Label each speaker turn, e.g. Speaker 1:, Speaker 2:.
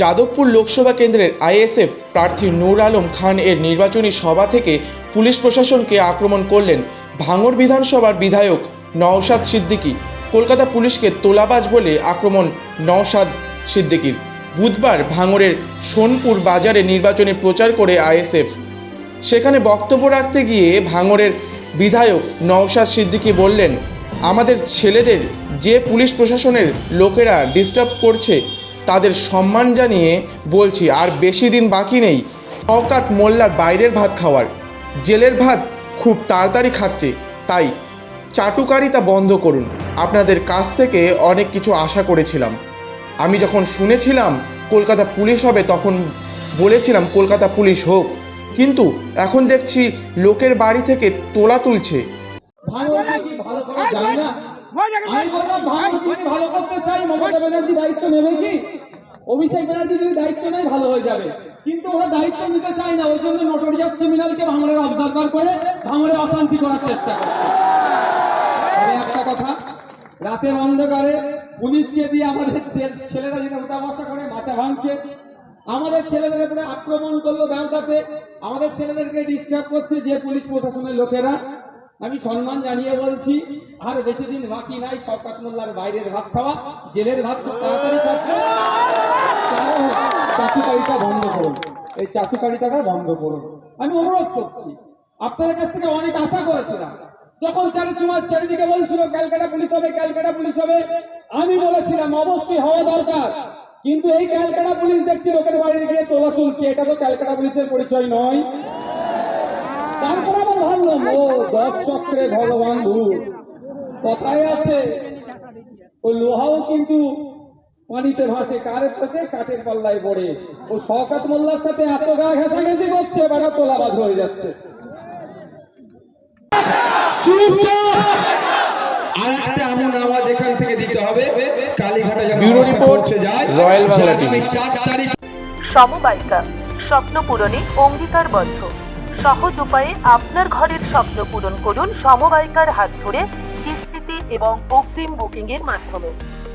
Speaker 1: যাদবপুর লোকসভা কেন্দ্রের আইএসএফ প্রার্থী নূর আলম খান এর নির্বাচনী সভা থেকে পুলিশ প্রশাসনকে আক্রমণ করলেন ভাঙড় বিধানসভার বিধায়ক নওশাদ সিদ্দিকী। কলকাতা পুলিশকে তোলাবাজ বলে আক্রমণ নওশাদ সিদ্দিকীর। বুধবার ভাঙড়ের সোনপুর বাজারে নির্বাচনী প্রচার করে আইএসএফ। সেখানে বক্তব্য রাখতে গিয়ে ভাঙড়ের বিধায়ক নওশাদ সিদ্দিকী বললেন, আমাদের ছেলেদের যে পুলিশ প্রশাসনের লোকেরা ডিস্টার্ব করছে তাদের সম্মান জানিয়ে বলছি আর বেশি দিন বাকি নেই। অকাত মোল্লার বাইরের ভাত খাওয়ার। জেলের ভাত খুব তাড়াতাড়ি খাচ্ছে। তাই চাটুকারিতা বন্ধ করুন। আপনাদের কাছ থেকে অনেক কিছু আশা করেছিলাম। আমি যখন শুনেছিলাম কলকাতা পুলিশ হবে তখন বলেছিলাম কলকাতা পুলিশ হোক। কিন্তু এখন দেখছি লোকের বাড়ি থেকে তোলা তুলছে।
Speaker 2: ভালো করতে চাই? মমতা ব্যানার্জি দায়িত্ব নেবে কি? অভিষেক ব্যানার্জি যদি দায়িত্ব নেয় ভালো হয়ে যাবে। কিন্তু ওরা দায়িত্ব নিতে চায় না, ওই জন্য নোটোরিয়াস ক্রিমিনালকে ভাঙড়ের অবজারভার করে ভাঙড়ে অশান্তি করার চেষ্টা তবে একটা কথা, রাতের অন্ধকারে পুলিশকে দিয়ে আমাদের ছেলেরা যেটা উঠা করে মাচা ভাঙছে। আমাদের ছেলেদের উপরে আক্রমণ করল ব্যবসাতে আমাদের ছেলেদেরকে ডিস্টার্ব করছে যে পুলিশ প্রশাসনের লোকেরা। আমি সম্মান জানিয়ে বলছি, আর বেশি দিন বাকি নাই, শওকত মোল্লার বাইরের ভাত খাওয়া, জেলের ভাত খুব তাড়াতাড়ি খাচ্ছে। তাহলে চাটুকারিতা বন্ধ করুন। এই চাটুকারিতাটা বন্ধ করুন। আমি অনুরোধ করছি, আপনাদের কাছ থেকে অনেক আশা করেছিলাম। যখন চারিচুমার চারিদিকে বলছিল, ক্যালকাটা পুলিশ হবে, ক্যালকাটা পুলিশ হবে, আমি বলেছিলাম, অবশ্যই হওয়া দরকার। কিন্তু এই ক্যালকাটা পুলিশ দেখছি লোকের বাড়ি গিয়ে তোলা তুলছে। এটা তো ক্যালকাটা পুলিশের পরিচয় নয়। তারপর আবার ভাবলাম, ও দশ চক্রে ভগবান কথায় আছে ও লোহাও কিন্তু পানিতে ভাসে কারের থেকে কাঠের পাল্লায় পড়ে। ও শওকাত মোল্লার সাথে এত গা ঘেঁষাঘেঁষি করছে বেড়া তোলাবাজ হয়ে যাচ্ছে।
Speaker 3: আর একটা এমন আওয়াজ এখান থেকে দিতে হবে। কালীঘাটে
Speaker 1: ব্যুরো রিপোর্ট,
Speaker 3: যায়।
Speaker 1: Royal Bangla TV.
Speaker 3: তারিখ
Speaker 4: সমবায়িকা স্বপ্ন পূরণে অঙ্গীকারবদ্ধ সহজ উপায়ে আপনার ঘরের স্বপ্ন পূরণ করুন সমবায়িকার হাত ধরে কিস্তিতে এবং অগ্রিম বুকিং এর মাধ্যমে।